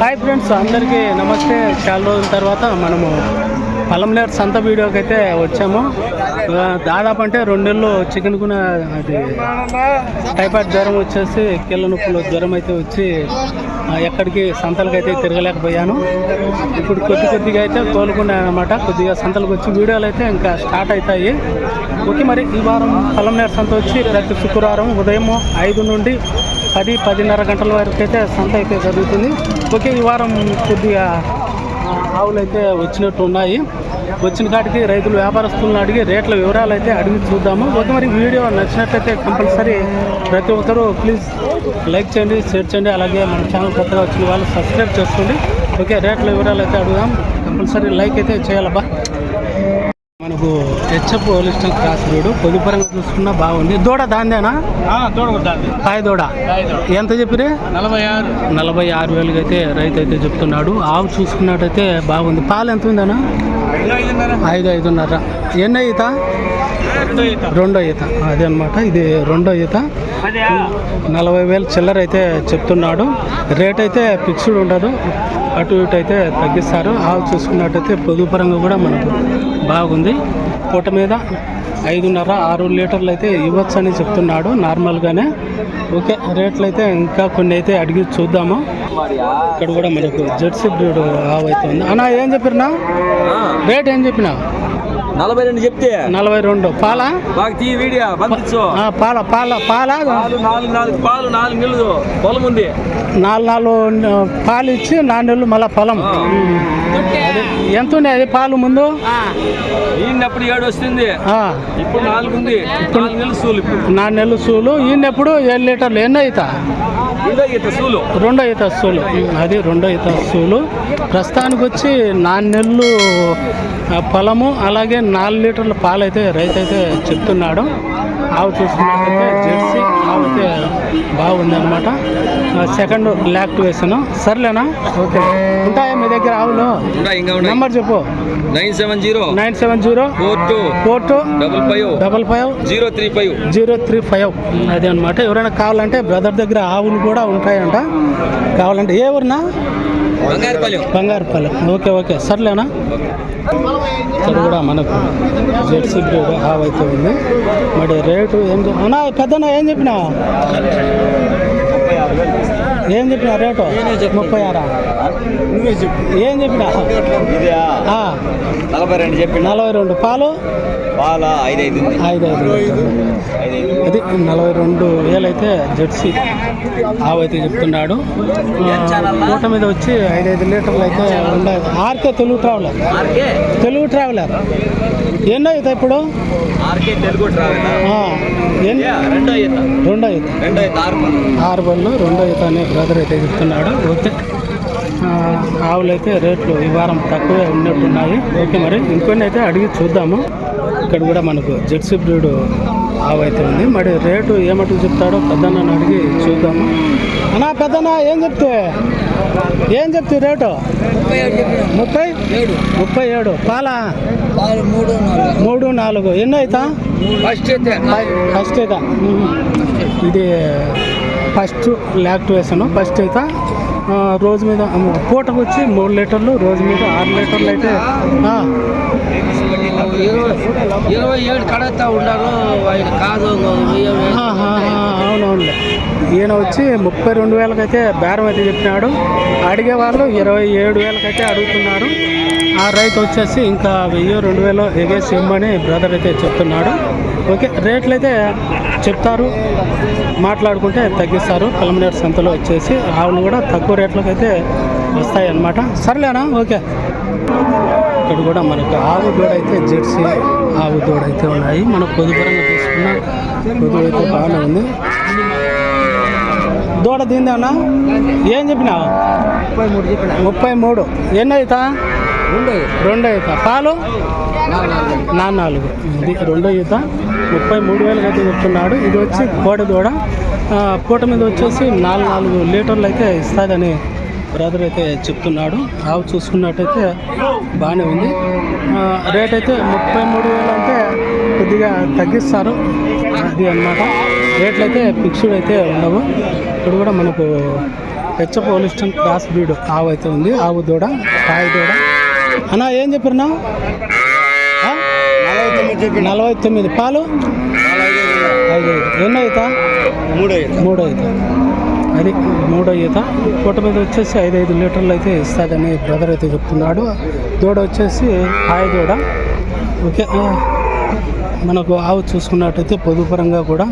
Hi friends అందరికీ నమస్తే. చాలా రోజుల తర్వాత మనము పలంనేరు సంత వీడియోకి అయితే వచ్చాము దాదాపు అంటే రెండు నెలలు చికెన్ కూడా అది టైఫాయిడ్ జ్వరం వచ్చేసి కీళ్ళ నొప్పులు జ్వరం అయితే వచ్చి ఎక్కడికి సంతలకు అయితే తిరగలేకపోయాను. ఇప్పుడు కొద్ది కొద్దిగా అయితే కోలుకున్నాను అనమాట కొద్దిగా సంతలకు వచ్చి వీడియోలు అయితే ఇంకా స్టార్ట్ అవుతాయి. ఓకే మరి ఈ వారం పలంనేరు సంత వచ్చి ప్రతి శుక్రవారం ఉదయం ఐదు నుండి పది పదిన్నర గంటల వరకు అయితే సంత అయితే జరుగుతుంది. ఓకే ఈ వారం కొద్దిగా ఆవులు అయితే వచ్చినట్టు ఉన్నాయి. వచ్చిన కాడికి రైతులు వ్యాపారస్తులను అడిగి రేట్ల వివరాలు అయితే అడిగి చూద్దాము. ఒక మరి వీడియో నచ్చినట్లయితే కంపల్సరీ ప్రతి ఒక్కరూ ప్లీజ్ లైక్ చేయండి షేర్ చేయండి. అలాగే మన ఛానల్ కొత్తగా వచ్చిన వాళ్ళు సబ్స్క్రైబ్ చేసుకోండి. ఓకే రేట్ల వివరాలు అయితే అడుగుదాం. కంపల్సరీ లైక్ అయితే చేయాలబ్బా. మనకు హెచ్ఎఫ్ హోలిస్టన్ క్రాస్ రోడ్ పొదుపరంగా చూసుకున్నా బాగుంది. దూడ దాందేనా? కాయ దూడ ఎంత చెప్పిరే నలభై ఆరు నలభై ఆరు వేలకి అయితే రైతు అయితే చెప్తున్నాడు. ఆవు చూసుకున్నట్టయితే బాగుంది. పాలు ఎంత ఉందన్నా? ఐదు ఐదున్నర. ఎన్నో ఈత? రెండో ఈత. అదే అనమాట ఇది రెండో ఈత. నలభై వేలు చిల్లర అయితే చెప్తున్నాడు. రేట్ అయితే ఫిక్స్డ్ ఉండదు. అటు ఇటు అయితే తగ్గిస్తారు. ఆవు చూసుకున్నట్టయితే పొదుపు పరంగా కూడా మనకు బాగుంది. పూట మీద ఐదున్నర ఆరు లీటర్లు అయితే ఇవ్వచ్చు అని చెప్తున్నాడు నార్మల్గానే. ఓకే రేట్లు అయితే ఇంకా కొన్ని అయితే అడిగి చూద్దాము. ఇక్కడ కూడా మనకు జెర్సీ బ్రీడ్ ఆవు అయితే ఉంది. అన్న ఏం చెప్పినా రేట్ ఏం చెప్పినా నలభై రెండు చెప్తే? నలభై రెండు. పాల? బాగా తీ వీడియో పంపించు ఆ, పాల పాల పాల? పాలు నాలుగు నాలుగు పాలు నాలుగు నీళ్ళు పొలం ఉంది. నాలుగు నాలుగు పాలు ఇచ్చి నాలుగు నెలలు మళ్ళీ పొలం. ఎంత ఉంది అది పాలు ముందు? ఈయనప్పుడు ఏడు వస్తుంది. ఆ, ఇప్పుడు నాలుగు ఉంది. నాలుగు నెలలు సూలు ఇప్పుడు. నాలుగు నెలలు సూలు. ఈయనెప్పుడు ఏడు లీటర్లు ఎన్నో అవుతా? రెండో ఈత అది రెండో ఈత ప్రస్తుతానికి వచ్చి నాలుగు నెలలు పొలము అలాగే నాలుగు లీటర్ల పాలు అయితే రైతు అయితే చెప్తున్నాడు. ఆవు చూసుకున్నట్లయితే జెర్సీ ఆవు అయితే బాగుంది అనమాట సెకండ్ లాక్టివేషన్ సర్లేనా? ఓకే. ఉంటాయా మీ దగ్గర ఆవులు? నెంబర్ చెప్పు. Nine seven zero. Nine seven zero. Four two. Four two. Double five. Double five. Zero three five. Zero three five. అదే అనమాట ఎవరైనా కావాలంటే బ్రదర్ దగ్గర ఆవులు కూడా ఉంటాయంట. కావాలంటే ఏ ఊరినా? Bangarupalem Bangarupalem okay okay. సర్లేనా? ఇక్కడ కూడా మనకు జెర్సీ బ్రీడ్ ఆవు అయితే ఉంది. మరి రేటు ఏం చెప్ అన్నా పెద్దనా ఏం చెప్పినా ఏం చెప్పినా. రేటు ముప్పై ఆరా ఏం చెప్పినా నలభై రెండు చెప్పి నలభై రెండు. పాలు? పాల? ఐదు ఐదు ఐదు ఐదు. ఐదు ఐదు అది నలభై రెండు వేలైతే జెర్సీ ఆవు అయితే చెప్తున్నాడు. మూట మీద వచ్చి ఐదైదు లీటర్లు అయితే ఉండదు RK Telugu traveller. Telugu traveller. ఎన్నో అయితే ఇప్పుడు? రెండో ఈత. రెండో అయితే ఈత ఆరు బళ్ళు రెండో అయితే అనే బ్రదర్ అయితే చెప్తున్నాడు ఓకే. ఆ, ఆవులు అయితే రేట్లు ఈ వారం తక్కువే ఉన్నట్టున్నాయి. ఓకే మరి ఇంకొన్ని అయితే అడిగి చూద్దాము. ఇక్కడ కూడా మనకు జెర్సీ బ్రీడ్ ఆవు అయితే ఉంది. మరి రేటు ఏమట్టుకు చెప్తాడో పెద్దన్న అడిగి చూద్దాము. అన్నా పెద్దన్న ఏం చెప్తే? ఏం చెప్తే రేటు? ముప్పై? ముప్పై ఏడు. పాల? మూడు నాలుగు. ఎన్నో అవుతా ఫస్ట్ అయితే. ఇది ఫస్ట్ లాక్టివేషన్ ఫస్ట్ అయితే రోజు మీద పూటకు వచ్చి మూడు లీటర్లు రోజు మీద ఆరు లీటర్లు అయితే ఇరవై ఏడు కడతా ఉన్నారు. కాదు అవునవునులే. ఈయన వచ్చి ముప్పై రెండు వేలకైతే బేరం అయితే చెప్పినాడు. అడిగే వాళ్ళు ఇరవై ఏడు వేలకైతే అడుగుతున్నారు. ఆ రైతు వచ్చేసి ఇంకా వెయ్యి రెండు వేలు ఎగేసి ఇమ్మని బ్రదర్ అయితే చెప్తున్నాడు. ఓకే రేట్లు అయితే చెప్తారు. మాట్లాడుకుంటే తగ్గిస్తారు. కలమనేరు సంతలో వచ్చేసి ఆవులు కూడా తక్కువ రేట్లకు అయితే వస్తాయి అన్నమాట సర్లేనా? ఓకే. ఇక్కడ కూడా మనకు ఆవు దూడ అయితే జెర్సీ ఆవు దూడ అయితే ఉన్నాయి. మనం పొదుపరంగా తీసుకున్న పొదుపు అయితే బాగానే ఉంది. దూడ దీందేనా ఏం చెప్పినావు? ముప్పై మూడు. చెప్పిన ముప్పై మూడు. ఎన్ని అవుతా రెండో రెండు పాలు? నా నాలుగు. ఇది రెండో ఈత. ముప్పై మూడు వేలకు అయితే చెప్తున్నాడు. ఇది వచ్చి కోడి దూడ ఆ, పూట మీద వచ్చేసి నాలుగు నాలుగు లీటర్లు అయితే ఇస్తుందని బ్రదర్ అయితే చెప్తున్నాడు. ఆవు చూసుకున్నట్టయితే బాగానే ఉంది. రేట్ అయితే ముప్పై మూడు వేలు అంటే కొద్దిగా తగ్గిస్తారు. అది అన్నమాట. రేట్లు అయితే ఫిక్స్డ్ అయితే ఉండవు. ఇప్పుడు కూడా మనకు హెచ్ఎఫ్ పోలిస్టన్ క్రాస్ బ్రీడ్ ఆవు అయితే ఉంది. ఆవు దూడ కాయ దూడ. అన్నా ఏం చెప్పినా నలభై తొమ్మిది పాలు? ఐదు ఐదు ఎన్నో అవుతా మూడు మూడో ఈత అది మూడో ఈత పూట మీద వచ్చేసి ఐదు ఐదు లీటర్లు అయితే ఇస్తుందని బ్రదర్ అయితే చెప్తున్నాడు. దూడ వచ్చేసి హాయ్ దూడ. ఓకే మనకు ఆవు చూసుకున్నట్టయితే పొదుపరంగా కూడా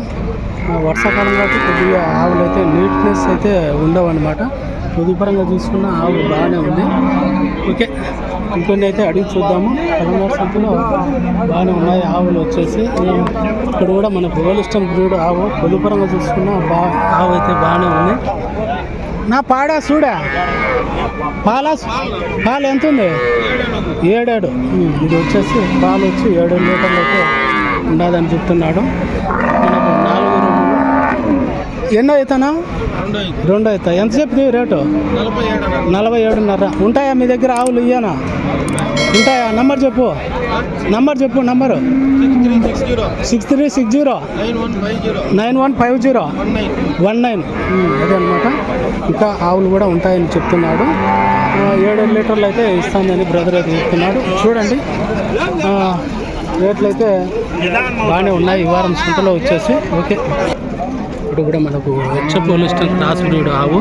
వర్షాకాలం కాబట్టి కొద్దిగా ఆవులు అయితే నీట్నెస్ అయితే ఉండవన్నమాట. పొదుపరంగా చూసుకున్న ఆవు బాగానే ఉంది. ఓకే ఇంకొన్ని అయితే అడిగి చూద్దాము. పదమూడు సంఖ్యలో బాగానే ఉన్నాయి ఆవులు వచ్చేసి. ఇక్కడ కూడా మన బోలిస్టన్ బ్రీడ్ ఆవు పొదుపరంగా చూసుకున్న బా ఆవు అయితే బాగానే ఉంది. నా పాడా చూడా పాల పాలు ఎంత ఉంది? ఏడేడు. ఇది వచ్చేసి పాలు వచ్చి ఏడు లీటర్లు అయితే ఉండదని చెప్తున్నాడు. ఎన్నో అవుతానా? రెండు అవుతా. ఎంత చెప్తుంది రేటు? నలభై ఏడున్నర. ఉంటాయా మీ దగ్గర ఆవులు ఇయ్యానా? ఉంటాయా? నంబర్ చెప్పు. నంబర్ చెప్పు number. Six three six zero. Nine one five zero. One nine. అదే అనమాట ఇంకా ఆవులు కూడా ఉంటాయని చెప్తున్నాడు. ఏడు లీటర్లు అయితే ఇస్తానని బ్రదర్ అయితే చెప్తున్నాడు. చూడండి. రేట్లు అయితే బాగానే ఉన్నాయి. ఈ వారం సంతలో వచ్చేసి. ఓకే. ఇప్పుడు కూడా మనకు హెచ్ పోలిస్టన్ క్రాస్ బ్రీడ్ ఆవు.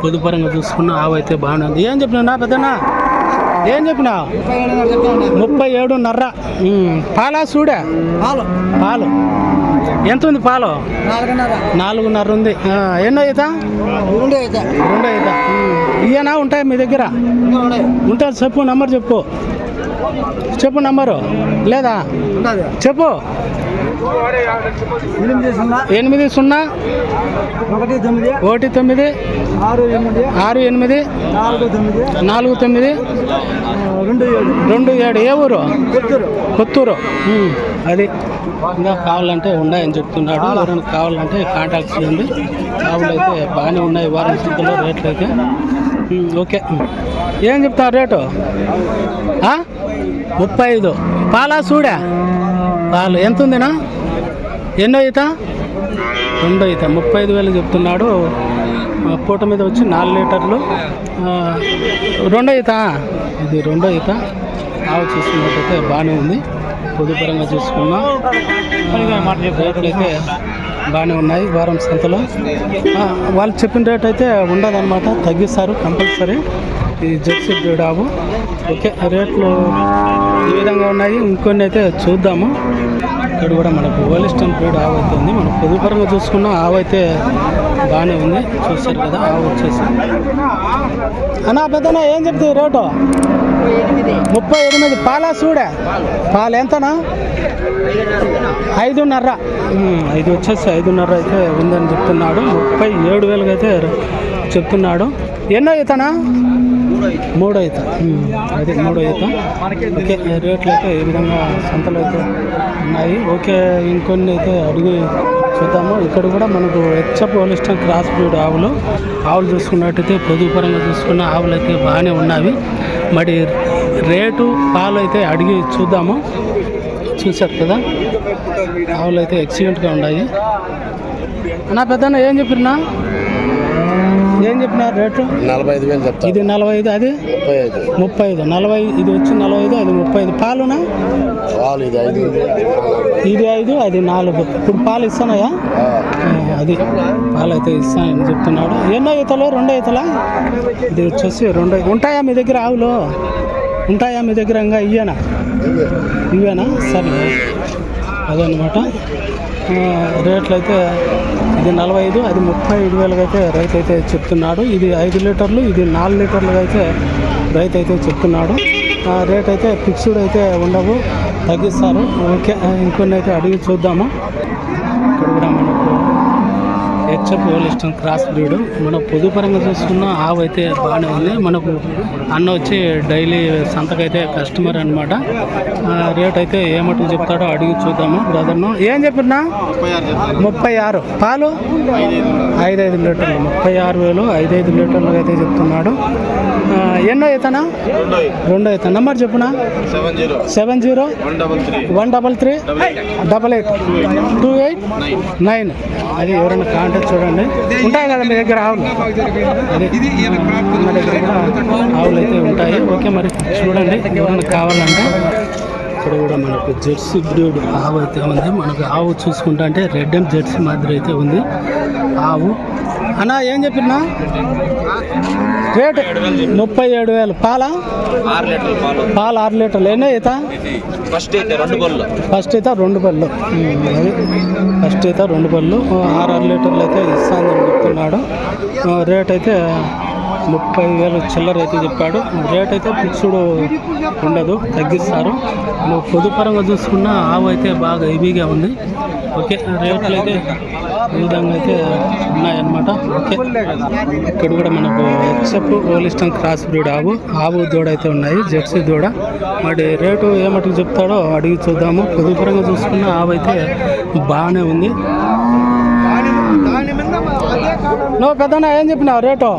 పొదుపరంగా చూసుకున్న ఆవు అయితే బాగానే ఉంది. ఏం చెప్పినా పెద్దనా ఏం చెప్పినా ముప్పై ఏడున్నర ఉమ్, పాలా చూడే పాలు. పాలు. ఎంత ఉంది పాలు? నాలుగున్నర. ఉంది. ఎన్నో అవుతా రెండు అవుతా ఇయ్యనా? ఉంటాయి మీ దగ్గర? ఉంటారు చెప్పు నంబర్ చెప్పు. చెప్పు నంబరు. లేదా? చెప్పు. ఎనిమిది సున్నా. ఒకటి తొమ్మిది. ఒకటి తొమ్మిది. ఆరు ఎనిమిది. ఆరు ఎనిమిది. నాలుగు తొమ్మిది. నాలుగు తొమ్మిది. ఆ, రెండు ఏడు. రెండు ఏడు. ఏ ఊరు? కొత్తూరు కొత్తూరు అది. ఇంకా కావాలంటే ఉన్నాయని చెప్తున్నాడు. ఎవరైనా కావాలంటే కాంటాక్ట్ చేయండి. ఆవులు అయితే బాగానే ఉన్నాయి. వారం సంతలో రేట్లు అయితే ఓకే. ఏం చెప్తారు రేటు? ముప్పై ఐదు పాలా చూడా పాలు. ఎంత ఉందినా ఎన్నో ఈత? రెండో ఈత. ముప్పై ఐదు వేలు చెప్తున్నాడు. పూట మీద వచ్చి నాలుగు లీటర్లు. రెండో ఈత? ఇది రెండో ఈత. ఆవు చూసుకున్నట్టయితే బాగానే ఉంది. పొదుపరంగా చూసుకున్నా. అయితే బాగానే ఉన్నాయి వారం సంతలో. వాళ్ళు చెప్పిన రేట్ అయితే ఉండదన్నమాట తగ్గిస్తారు కంపల్సరీ. ఈ జెర్సీ బ్రీడ్ ఆవు ఓకే రేట్లు ఈ విధంగా ఉన్నాయి. ఇంకొన్ని అయితే చూద్దాము. ఇక్కడ కూడా మనకు ఓలిస్టన్ బ్రీడ్ ఆవు అయితే ఉంది. మనం పొదుపరంగా చూసుకున్న ఆవు అయితే బాగానే ఉంది. చూస్తారు కదా ఆవు వచ్చేసి. అన్నా పెద్దనా ఏం చెప్తుంది రేటు? ముప్పై ఎనిమిది. పాలా చూడే పాలు ఎంతనా? ఐదున్నర. ఇది వచ్చేసి ఐదున్నర అయితే ఉందని చెప్తున్నాడు. ముప్పై ఏడు వేలుగా అయితే చెప్తున్నాడు. ఎన్నో ఈతనా మూడో ఈత ఉమ్, అదే మూడో ఈత ఓకే రేట్లు అయితే ఈ విధంగా సంతలు అయితే ఉన్నాయి. ఓకే ఇంకొన్ని అయితే అడిగి చూద్దాము. ఇక్కడ కూడా మనకు హెచ్ఎఫ్ హోలిస్టన్ క్రాస్ బ్రీడ్ ఆవులు ఆవులు చూసుకున్నట్టయితే పొదుపరంగా చూసుకున్న ఆవులు అయితే బాగానే ఉన్నవి. మరి రేటు పాలు అయితే అడిగి చూద్దాము. చూశారు కదా? ఆవులు అయితే ఎక్సిడెంట్గా ఉన్నాయి. నా పెద్దన్న ఏం చెప్పినా ఏం చెప్పినా రేటు నలభై ఐదు వేలు చెప్తా ఇది నలభై ఐదు అది? ముప్పై ఐదు ముప్పై ఐదు నలభై ఇది వచ్చి నలభై ఐదు అది ముప్పై ఐదు పాలునా? వాళ్ళు ఇది ఐదు. ఇది ఐదు అది నాలుగు. ఇప్పుడు పాలు ఇస్తున్నాయా ఆ, అది. పాలు అయితే ఇస్తానని చెప్తున్నాడు. ఎన్నో ఈతలు? రెండో ఈతలా? ఇది వచ్చేసి రెండో ఉంటాయా మీ దగ్గర ఆవులు? ఉంటాయా మీ దగ్గర? ఇంకా ఇయ్యనా? ఇవేనా సరే. అదనమాట రేట్లు అయితే ఇది నలభై ఐదు అది ముప్పై ఐదు వేలకు అయితే రైతు అయితే చెప్తున్నాడు. ఇది ఐదు లీటర్లు ఇది నాలుగు లీటర్లుగా అయితే రైతు అయితే చెప్తున్నాడు. ఆ, రేట్ అయితే ఫిక్స్డ్ అయితే ఉండవు తగ్గిస్తారు. ఓకే ఇంకొన్ని అయితే అడిగి చూద్దాము. HF Holstein cross breed. మన పొదుపరంగా చూసుకున్న ఆవు అయితే బాగానే ఉంది. మనకు అన్న వచ్చి డైలీ సంతకైతే కస్టమర్ అనమాట రేట్ అయితే ఏమట్టుకు చెప్తాడో అడిగి చూద్దాము బ్రదర్ను. ఏం చెప్పినా? ముప్పై ఆరు. పాలు? ఐదు ఐదు లీటర్లు ముప్పై ఆరు వేలు ఐదు ఐదు లీటర్లు అయితే చెప్తున్నాడు. ఎన్నో అవుతానా రెండో అవుతా number చెప్పునా? Seven zero. One double three. Double eight. Two eight. Nine. అది ఎవరైనా కాంటాక్ట్ చూడండి. ఉంటాయి కదా మీ దగ్గర ఆవులు? ఆవులు అయితే ఉంటాయి. ఓకే మరి చూడండి. ఏమైనా కావాలంటే ఇక్కడ కూడా మనకు జెర్సీ బ్రీడ్ ఆవు అయితే ఉంది. మనకు ఆవు చూసుకుంటా అంటే రెడ్ అండ్ జెర్సీ మాదిరి అయితే ఉంది. ఆవు. అన్నా ఏం చెప్పినా? రేట్? ముప్పై ఏడు వేలు. పాల? పాలు. ఆరు లీటర్లు. ఎన్నో ఈత? ఫస్ట్ అయితే రెండు బళ్ళు. ఫస్ట్ అయితే రెండు అది. ఫస్ట్ అయితే రెండు పళ్ళు ఆరు ఆరు లీటర్లు అయితే ఇస్తానని చెప్తున్నాడు. రేట్ అయితే ముప్పై వేలు చిల్లర అయితే చెప్పాడు. రేట్ అయితే ఫిక్స్డ్ ఉండదు తగ్గిస్తారు. నువ్వు పొదుపరంగా చూసుకున్న ఆవు అయితే బాగా హెవీగా ఉంది. ఓకే రేట్లు అయితే ఈ విధంగా అయితే ఉన్నాయన్నమాట. ఓకే ఇక్కడ కూడా మనకు హెచ్ఎఫ్ హోలిస్టన్ క్రాస్ బ్రీడ్ ఆవు ఆవు దూడ అయితే ఉన్నాయి జెర్సీ దూడ. మరి రేటు ఏమట్టుకు చెప్తాడో అడిగి చూద్దాము. పొదుపరంగా చూసుకున్న ఆవు అయితే బాగానే ఉంది. నువ్వు పెద్దనా ఏం చెప్పినావు? రేటు?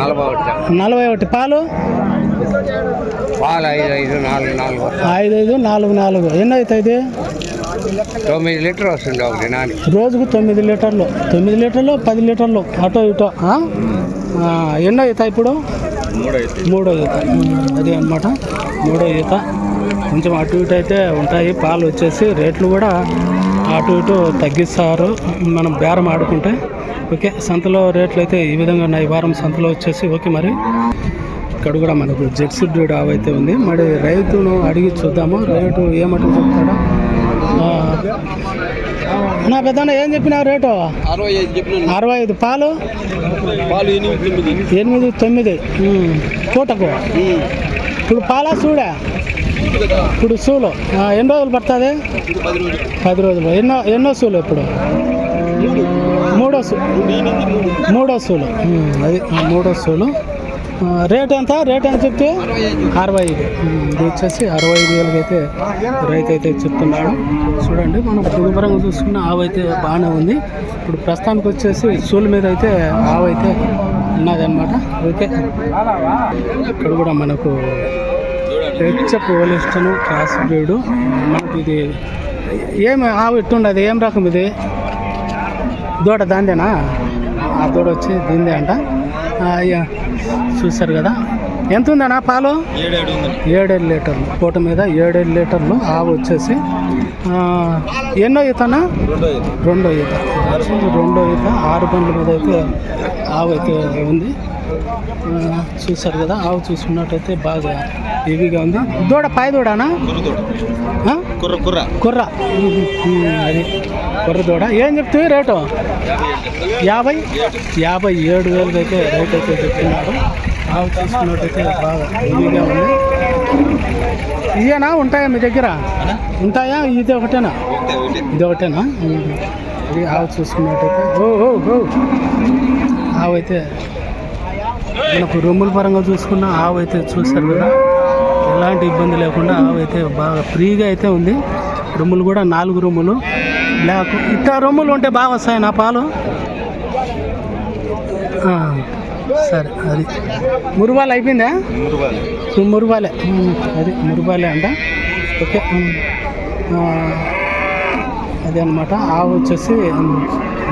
నలభై ఒకటి నలభై ఒకటి. పాలు? పాలు ఐదు ఐదు నాలుగు నాలుగు. ఐదు ఐదు నాలుగు నాలుగు. ఎన్ని అవుతాయి తొమ్మిది లీటర్ వస్తుంది ఒకటి నాని. రోజుకు తొమ్మిది లీటర్లు. తొమ్మిది లీటర్లు పది లీటర్లు. అటో ఇటో ఎన్నో అవుతాయి ఇప్పుడు? మూడు ఈత అది అన్నమాట. మూడో ఈత కొంచెం అటు ఇటు అయితే ఉంటాయి. పాలు వచ్చేసి రేట్లు కూడా అటు ఇటు తగ్గిస్తారు. మనం బేరం ఆడుకుంటే. ఓకే సంతలో రేట్లు అయితే ఈ విధంగా ఉన్నాయి. వారం సంతలో వచ్చేసి ఓకే మరి. ఇక్కడ కూడా మనకు జెర్సీ బ్రీడ్ అయితే ఉంది. మరి రైతును అడిగి చూద్దాము. రేటు ఏమంటూ చెప్తాడో నా పెద్దన్న ఏం చెప్పినావు రేటు? అరవై ఐదు చెప్పిన పాలు? పాలు ఎనిమిది తొమ్మిది. పూటకు? ఇప్పుడు పాలా చూడా ఇప్పుడు సూలు. ఎన్ని రోజులు పడుతుంది? పది రోజులు. పది రోజులు. ఎన్నో ఎన్నో సూలు ఇప్పుడు? మూడో సూ మూడో సూలు. అది మూడో సూలు. రేట్ ఎంత? రేట్ ఎంత చెప్తే? అరవై ఐదు. ఇది వచ్చేసి అరవై ఐదు వేలకి అయితే రైతు అయితే చెప్తున్నాడు. చూడండి మనం పుదుపరంగా చూసుకున్న ఆవు అయితే బాగానే ఉంది. ఇప్పుడు ప్రస్తుతానికి వచ్చేసి సూలు మీద అయితే ఆవు అయితే ఉన్నదన్నమాట. ఓకే. ఇక్కడ కూడా మనకు హెచ్ఎఫ్ ఓలిస్టను క్రాస్ బ్రీడు. మనకు ఇది ఏమి ఆవు ఇట్టుండదు? ఏం రకం ఇది? దూడ దాందేనా ఆ దూడ వచ్చి దీందే అంట. అయ్యా చూశారు కదా. ఎంత ఉందన్నా పాలు? ఏడేడు లీటర్లు. పూట మీద ఏడేడు లీటర్లు ఆవు వచ్చేసి ఎన్నో ఈతనా రెండో ఈత. రెండో ఈత. ఆరు బండ్ల మీద అయితే ఆవు అయితే ఉంది. ఆ, చూశారు కదా? ఆవు చూసుకున్నట్టయితే బాగా హెవీగా ఉంది. దూడ పై దూడనా? కుర్ర కుర్ర కుర్ర. అది కుర్ర దూడ. ఏం చెప్తే రేటు? యాభై? యాభై ఏడు వేలకి అయితే రేట్ అయితే చెప్తున్నాడు. ఆవు చూసుకున్నట్టయితే బాగా హెవీగా ఉంది. ఇదేనా? ఉంటాయా మీ దగ్గర? ఉంటాయా? ఇది ఒకటేనా? ఇది ఒకటేనా. ఇది ఆవు చూసుకున్నట్టయితే. ఓ ఓ ఓ ఆవు అయితే మనకు రొమ్ముల పరంగా చూసుకున్న ఆవు అయితే చూస్తారు కదా. ఎలాంటి ఇబ్బంది లేకుండా ఆవు అయితే బాగా ఫ్రీగా అయితే ఉంది. రొమ్ములు కూడా నాలుగు రొమ్ములు బ్లాక్. ఇట్లా రొమ్ములు ఉంటే బాగా వస్తాయి నా పాలు? సరే అది. మురుబాలు అయిపోయిందా? మురుబాలే. అది మురుబాలే అంట. ఓకే అదే అనమాట ఆవు వచ్చేసి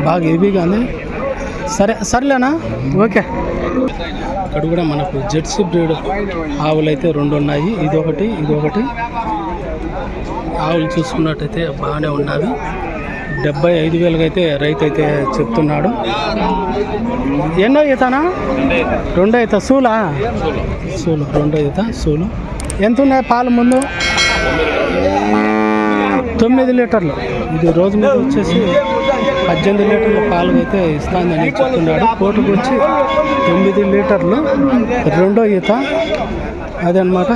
బాగా హెవీగా ఉంది. సరే సర్లేనా? ఓకే. ఇక్కడ కూడా మనకు జెర్సీ బ్రీడ్ ఆవులు అయితే రెండు ఉన్నాయి ఇది ఒకటి ఇది ఒకటి ఆవులు చూసుకున్నట్టయితే బాగానే ఉన్నవి. డెబ్బై ఐదు వేలకు అయితే రైతు అయితే చెప్తున్నాడు. ఎన్నో ఈతనా? రెండో ఈత. సూలా? సూలు. రెండో ఈత సూలు. ఎంత ఉన్నాయి పాలు ముందు? తొమ్మిది లీటర్లు. ఇది రోజు మీద వచ్చేసి పద్దెనిమిది లీటర్ల పాలు అయితే ఇస్తానని చెప్తున్నాడు. కోటుకు వచ్చి తొమ్మిది లీటర్లు రెండో ఈత. అదనమాట.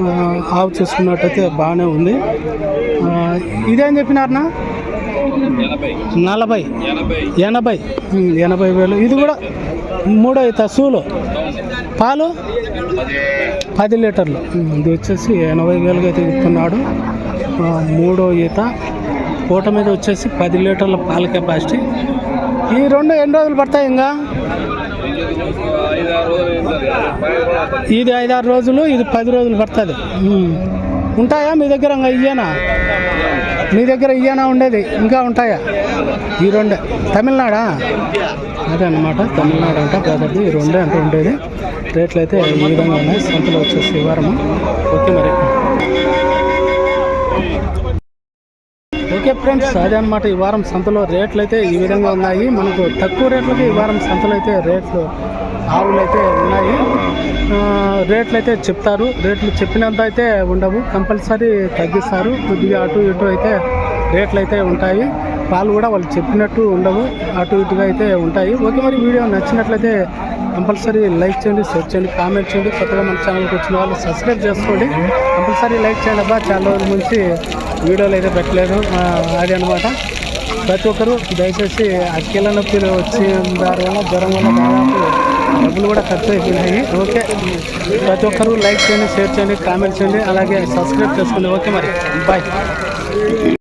ఆ, ఆవు చూసుకున్నట్టయితే బాగానే ఉంది. ఆ, ఇదేం చెప్పినారనా నలభై. ఎనభై. ఎనభై. వేలు. ఇది కూడా మూడో ఈత సూలు. పాలు? పది లీటర్లు. ఇది వచ్చేసి ఎనభై వేలుగా అయితే ఇస్తున్నాడు. ఆ, మూడో ఈత. పూట మీద వచ్చేసి పది లీటర్ల పాల కెపాసిటీ. ఈ రెండు ఎన్ని రోజులు పడతాయి ఇంకా? ఇది ఐదారు రోజులు ఇది పది రోజులు పడుతుంది. ఉంటాయా? మీ దగ్గర ఇంకా ఇయ్యేనా? దగ్గర ఇయ్యనా ఉండేది? ఇంకా ఉంటాయా? ఈ రెండే. తమిళనాడా? అదే అన్నమాట. తమిళనాడు అంటే కాబట్టి ఈ రెండే అంటే ఉండేది. రేట్లు అయితే ఈ విధంగా ఉన్నాయి. సంతలో వచ్చేసి ఈ వారము ఓకే మరి. ఓకే ఫ్రెండ్స్ అదే అనమాట ఈ వారం సంతలో రేట్లు అయితే ఈ విధంగా ఉన్నాయి. మనకు తక్కువ రేట్లకి ఈ వారం సంతలో అయితే రేట్లు ఆవులు అయితే ఉన్నాయి. రేట్లు అయితే చెప్తారు. రేట్లు చెప్పినంత అయితే ఉండవు. కంపల్సరీ తగ్గిస్తారు. కొద్దిగా అటు ఇటు అయితే రేట్లు అయితే ఉంటాయి. పాలు కూడా వాళ్ళు చెప్పినట్టు ఉండవు. అటు ఇటుగా అయితే ఉంటాయి. ఓకే మరి వీడియో నచ్చినట్లయితే కంపల్సరీ లైక్ చేయండి షేర్ చేయండి కామెంట్ చేయండి. కొత్తగా మన ఛానల్కి వచ్చిన వాళ్ళు సబ్స్క్రైబ్ చేసుకోండి. కంపల్సరీ లైక్ చేయండి. అబ్బా చాలా రోజుల నుంచి వీడియోలు అయితే పెట్టలేదు. అది అనమాట ప్రతి ఒక్కరూ దయచేసి అక్కిల నొప్పిలు వచ్చి దాని వల్ల జ్వరం వల్ల దాదాపు డబ్బులు కూడా ఖర్చు అయిపోయినాయి. ఓకే. ప్రతి ఒక్కరూ లైక్ చేయండి షేర్ చేయండి కామెంట్ చేయండి. అలాగే సబ్స్క్రైబ్ చేసుకోండి ఓకే మరి. బాయ్.